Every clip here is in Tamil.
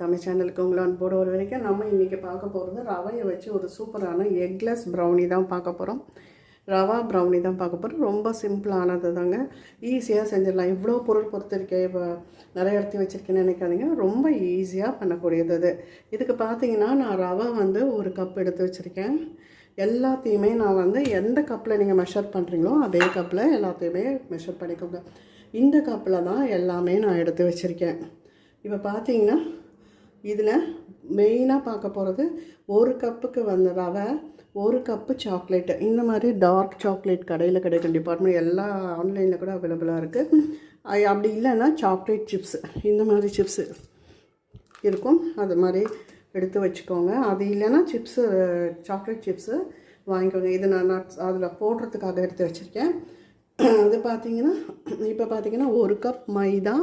தமிழ் சேனலுக்கு உங்களை அன்போடு ஒரு வரைக்கும் நம்ம இன்றைக்கி பார்க்க போகிறது ரவையை வச்சு ஒரு சூப்பரான எக்லெஸ் ப்ரௌனி தான் பார்க்க போகிறோம் ரவா ப்ரௌனி தான் பார்க்க போகிறோம் ரொம்ப சிம்பிளானது தாங்க. ஈஸியாக செஞ்சிடலாம். இவ்வளோ பொருள் பொறுத்திருக்கேன் இப்போ நிறைய இடத்து வச்சுருக்கேன்னு நினைக்காதீங்க. ரொம்ப ஈஸியாக பண்ணக்கூடியது அது. இதுக்கு பார்த்தீங்கன்னா நான் ரவை வந்து ஒரு கப் எடுத்து வச்சுருக்கேன். எல்லாத்தையுமே நான் வந்து எந்த கப்பில் நீங்கள் மெஷர் பண்ணுறீங்களோ அதே கப்பில் எல்லாத்தையுமே மெஷர் பண்ணிக்கோங்க. இந்த கப்பில் தான் எல்லாமே நான் எடுத்து வச்சுருக்கேன். இப்போ பார்த்தீங்கன்னா இதில் மெயினாக பார்க்க போகிறது ஒரு கப்புக்கு வந்த ரவை ஒரு கப்பு சாக்லேட்டு இந்த மாதிரி டார்க் சாக்லேட் கடையில் கிடைக்கும் டிபார்ட்மெண்ட் எல்லா ஆன்லைனில் கூட அவைலபிளாக இருக்குது அப்படி இல்லைன்னா சாக்லேட் சிப்ஸ் இந்த மாதிரி சிப்ஸு இருக்கும். அது மாதிரி எடுத்து வச்சுக்கோங்க. அது இல்லைன்னா சிப்ஸு சாக்லேட் சிப்ஸு வாங்கிக்கோங்க. இது நான் அதில் போடுறதுக்காக எடுத்து வச்சுருக்கேன். அது பார்த்தீங்கன்னா இப்போ பார்த்தீங்கன்னா ஒரு கப் மைதா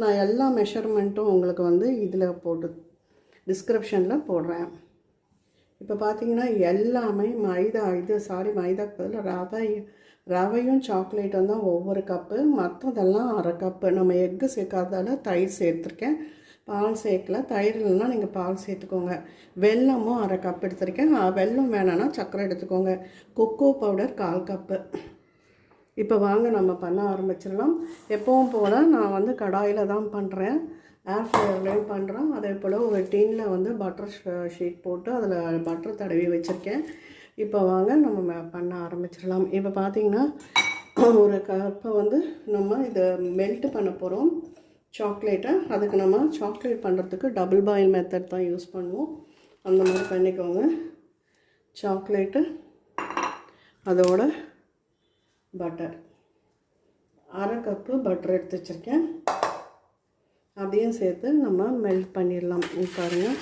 நான் எல்லா மெஷர்மெண்ட்டும் உங்களுக்கு வந்து இதில் போட்டு டிஸ்கிரிப்ஷனில் போடுறேன். இப்போ பார்த்தீங்கன்னா எல்லாமே மைதா இது சாரி மைதா பதில் ரவை ரவையும் சாக்லேட்டும் தான் ஒவ்வொரு கப்பு மற்றதெல்லாம் அரை கப்பு நம்ம எக்கு சேர்க்காதால தயிர் சேர்த்துருக்கேன். பால் சேர்க்கல. தயிர் இல்லைன்னா நீங்கள் பால் சேர்த்துக்கோங்க. வெல்லமும் அரை கப் எடுத்திருக்கேன். வெல்லம் வேணான்னா சர்க்கரை எடுத்துக்கோங்க. கொக்கோ பவுடர் கால் கப்பு இப்போ வாங்க நம்ம பண்ண ஆரம்பிச்சிடலாம். எப்பவும் போல் நான் வந்து கடாயில் தான் பண்ணுறேன் ஏர் ஃப்ரையர்லேயும் பண்ணுறேன் அதே போல் ஒரு டீனில் வந்து பட்டர் ஷீட் போட்டு அதில் பட்டர் தடவி வச்சுருக்கேன். இப்போ வாங்க நம்ம பண்ண ஆரம்பிச்சிடலாம். இப்போ பார்த்தீங்கன்னா ஒரு கப்பை வந்து நம்ம இதை மெல்ட் பண்ண போகிறோம் சாக்லேட்டை. அதுக்கு நம்ம சாக்லேட் பண்ணுறதுக்கு டபுள் பாயில் மெத்தட் தான் யூஸ் பண்ணுவோம். அந்த மாதிரி பண்ணிக்கோங்க. சாக்லேட்டு அதோட பட்டர். அரை கப்பு பட்டர் எடுத்து வச்சுருக்கேன். அதையும் சேர்த்து நம்ம மெல்ட் பண்ணிடலாம். பாருங்கள்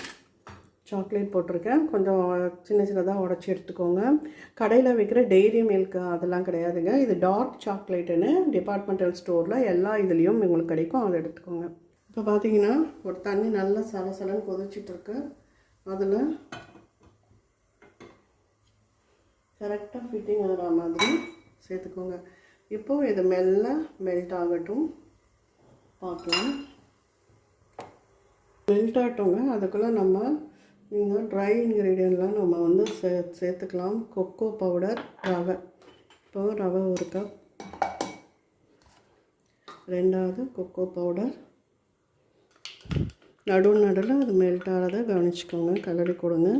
சாக்லேட் போட்டிருக்கேன். கொஞ்சம் சின்ன சின்னதாக உடச்சி எடுத்துக்கோங்க. கடையில் விற்கிற டெய்ரி மில்க் அதெல்லாம் கிடையாதுங்க. இது டார்க் சாக்லேட்டுன்னு டிபார்ட்மெண்டல் ஸ்டோரில் எல்லா இதுலேயும் உங்களுக்கு கிடைக்கும். அதை எடுத்துக்கோங்க. இப்போ பார்த்தீங்கன்னா ஒரு தண்ணி நல்லா சலசலன்னு கொதிச்சிட்ருக்கு அதில் கரெக்டாக ஃபிட்டிங் ஆகிற மாதிரி சேர்த்துக்கோங்க. இப்போது இது மெல்ல மெல்ட் ஆகட்டும். பார்க்கலாம். மெல்ட் ஆகட்டுங்க அதுக்குள்ளே நம்ம இந்த ட்ரை இன்க்ரீடியண்ட்லாம் நம்ம வந்து சே சேர்த்துக்கலாம். கொக்கோ பவுடர் ரவை. இப்போ ரவை ஒரு கப் ரெண்டாவது கொக்கோ பவுடர் நடு நடுவில் அது மெல்ட் ஆகிறத கவனிச்சுக்கோங்க. கலரி கொடுங்க.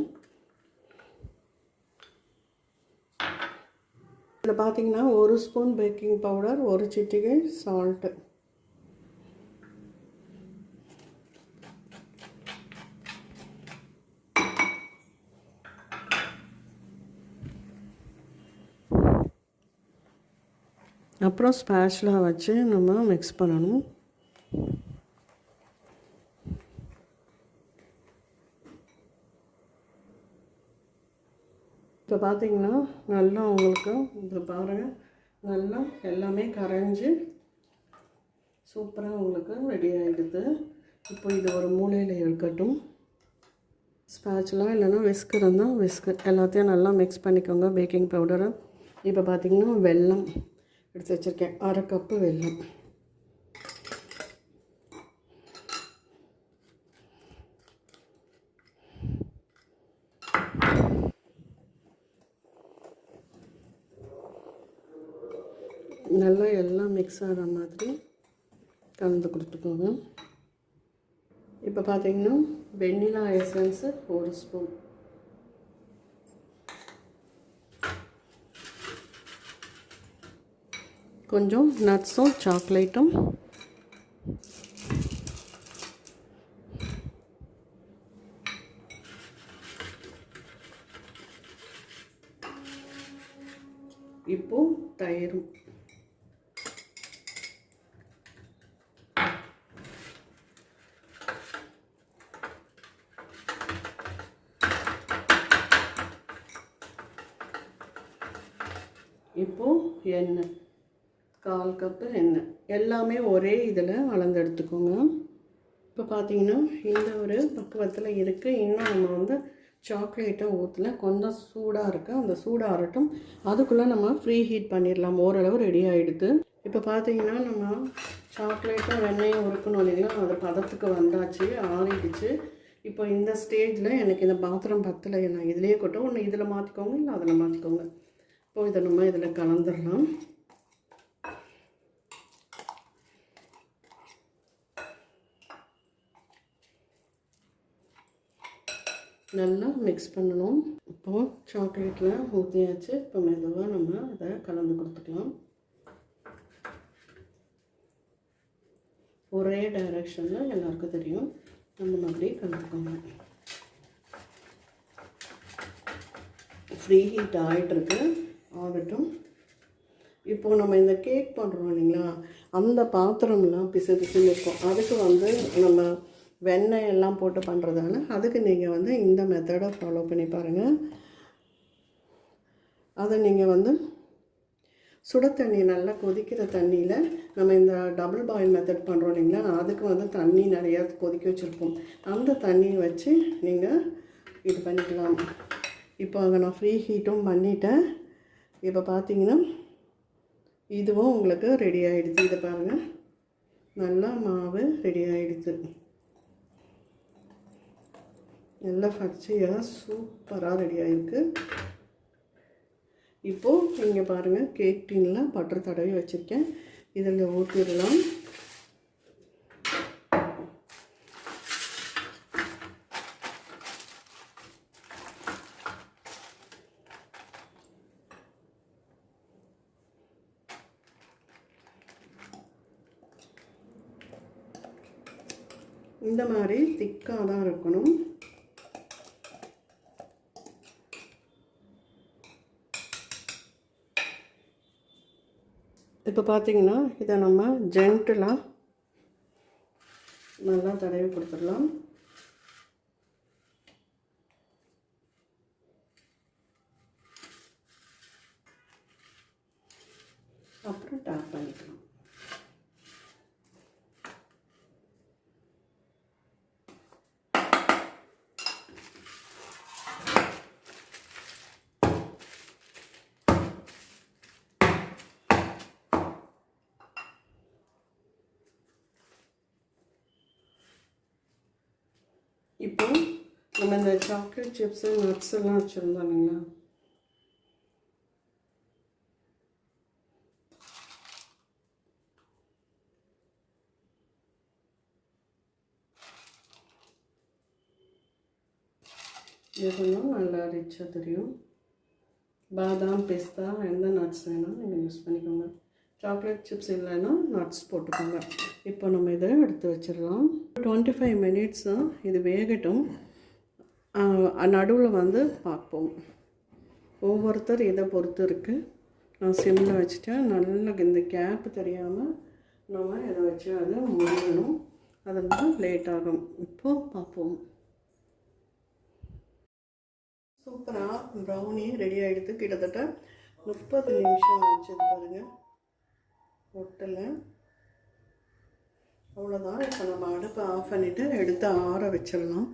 இதில் பார்த்தீங்கன்னா ஒரு ஸ்பூன் பேக்கிங் பவுடர் ஒரு சிட்டிகை சால்ட்டு அப்புறம் ஸ்பேஷலாக வச்சு நம்ம மிக்ஸ் பண்ணணும். இப்போ பார்த்தீங்கன்னா நல்லா உங்களுக்கு இப்போ பாருங்கள் நல்லா எல்லாமே கரைஞ்சி சூப்பராக உங்களுக்கு ரெடி ஆகிடுது இப்போ இது ஒரு மூலையில் இருக்கட்டும். ஸ்பேச்சுலாம் இல்லைன்னா விஸ்க் இருந்தால் விஸ்க் எல்லாத்தையும் நல்லா மிக்ஸ் பண்ணிக்கோங்க பேக்கிங் பவுடரை இப்போ பார்த்தீங்கன்னா வெல்லம் எடுத்து வச்சுருக்கேன். அரை கப்பு வெல்லம். நல்லா எல்லாம் மிக்ஸ் ஆகிற மாதிரி கலந்து கொடுத்துக்கோங்க. இப்போ பார்த்தீங்கன்னா வெண்ணிலா எசன்ஸு ஒரு ஸ்பூன் கொஞ்சம் நட்ஸும் சாக்லேட்டும் இப்போ தயிரும். இப்போது எண்ணெய். கால் கப்பு எண்ணெய். எல்லாமே ஒரே இதில் அளந்து எடுத்துக்கோங்க இப்போ பார்த்தீங்கன்னா இந்த ஒரு பக்குவத்தில் இருக்குது இன்னும் நம்ம வந்து சாக்லேட்டை ஊற்றல கொஞ்சம் சூடாக இருக்குது அந்த சூடாக ஆறட்டும். அதுக்குள்ளே நம்ம ஃப்ரீ ஹீட் பண்ணிடலாம். ஓரளவு ரெடி ஆகிடுது இப்போ பார்த்தீங்கன்னா நம்ம சாக்லேட்டும் வெண்ணையும் உருக்கணும் இல்லைங்களா? அது பதத்துக்கு வந்தாச்சு ஆறிடுச்சு. இப்போ இந்த ஸ்டேஜில் எனக்கு இந்த பாத்திரம் பத்தலை நான் இதுலேயே கொட்டும். ஒன்று இதில் மாற்றிக்கோங்க இல்லை அதில் மாற்றிக்கோங்க இப்போ இதை நம்ம இதில் கலந்துடலாம். நல்லா மிக்ஸ் பண்ணணும். இப்போது சாக்லேட்டில் ஊற்றியாச்சு இப்போ மெதுவாக நம்ம அதை கலந்து கொடுத்துக்கலாம். ஒரே டைரக்ஷனில் எல்லாருக்கும் தெரியும். அந்த மாதிரி கலந்துக்கோங்க. ஃப்ரீ ஹீட் ஆகிட்டுருக்கு ஆகட்டும் இப்போது நம்ம இந்த கேக் பண்ணுறோம் இல்லைங்களா? அந்த பாத்திரம்லாம் பிசு பிசுன்னு இருக்கும். அதுக்கு வந்து நம்ம வெண்ணெய் எல்லாம் போட்டு பண்ணுறதால அதுக்கு நீங்கள் வந்து இந்த மெத்தடை ஃபாலோ பண்ணி பாருங்கள் அதை நீங்கள் வந்து சுட தண்ணி நல்லா கொதிக்கிற தண்ணியில் நம்ம இந்த டபுள் பாயில் மெத்தட் பண்ணுறோம் இல்லைங்களா? அதுக்கு வந்து தண்ணி நிறையா கொதிக்க வச்சுருப்போம். அந்த தண்ணியை வச்சு நீங்கள் இது பண்ணிக்கலாம். இப்போ அதை நான் ஃப்ரீ ஹீட்டும் பண்ணிட்டேன். இப்போ பார்த்தீங்கன்னா இதுவும் உங்களுக்கு ரெடி ஆகிடுது இதை பாருங்கள் நல்லா மாவு ரெடி ஆகிடுது நல்லா பச்சையாக சூப்பராக ரெடி ஆகிருக்கு இப்போது இங்கே பாருங்கள் கேக் டீனில் பட்டர் தடவி வச்சுருக்கேன். இதில் ஊற்றிடலாம். இந்த மாதிரி திக்காக தான் இருக்கணும். இப்போ பார்த்தீங்கன்னா இதை நம்ம ஜென்டலாக நல்லா தடவி கொடுத்துடலாம். அப்புறம் டாப் பண்ணிக்கலாம். இப்போ நம்ம இந்த சாக்லேட் சிப்ஸு நட்ஸ் எல்லாம் வச்சுருந்தோம் இல்லைங்களா இதெல்லாம் நல்லா ரிச்சாக தெரியும் பாதாம் பிஸ்தா எந்த நட்ஸ் வேணாலும் நீங்கள் யூஸ் பண்ணிக்கோங்க சாக்லேட் சிப்ஸ் இல்லைன்னா நட்ஸ் போட்டுக்கோங்க. இப்போ நம்ம இதை எடுத்து வச்சிடலாம். டுவெண்ட்டி ஃபைவ் மினிட்ஸ் தான் இது வேகட்டும். நடுவில் வந்து பார்ப்போம். ஒவ்வொருத்தர் இதை பொறுத்து இருக்குது நான் சிம்மில் வச்சுட்டேன். நல்லா இந்த கேப் தெரியாமல் நம்ம இதை வச்சு அதை முடியணும் அதெல்லாம் லேட் ஆகும். இப்போது பார்ப்போம். சூப்பராக ப்ரௌனி ரெடி ஆகிடுது கிட்டத்தட்ட முப்பது நிமிஷம் ஆச்சு பாருங்கள் ஒட்டலை அவ்வளோதான் இப்போ நம்ம அடுப்பை ஆஃப் பண்ணிவிட்டு எடுத்து ஆற வச்சிடலாம்.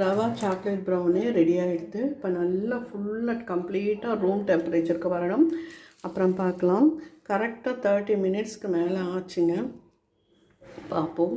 ரவா சாக்லேட் ப்ரௌனே ரெடி ஆகிடுது இப்போ நல்லா ஃபுல்லாக கம்ப்ளீட்டாக ரூம் டெம்பரேச்சருக்கு வரணும். அப்புறம் பார்க்கலாம். கரெக்டாக தேர்ட்டி மினிட்ஸ்க்கு மேலே ஆச்சுங்க. பார்ப்போம்.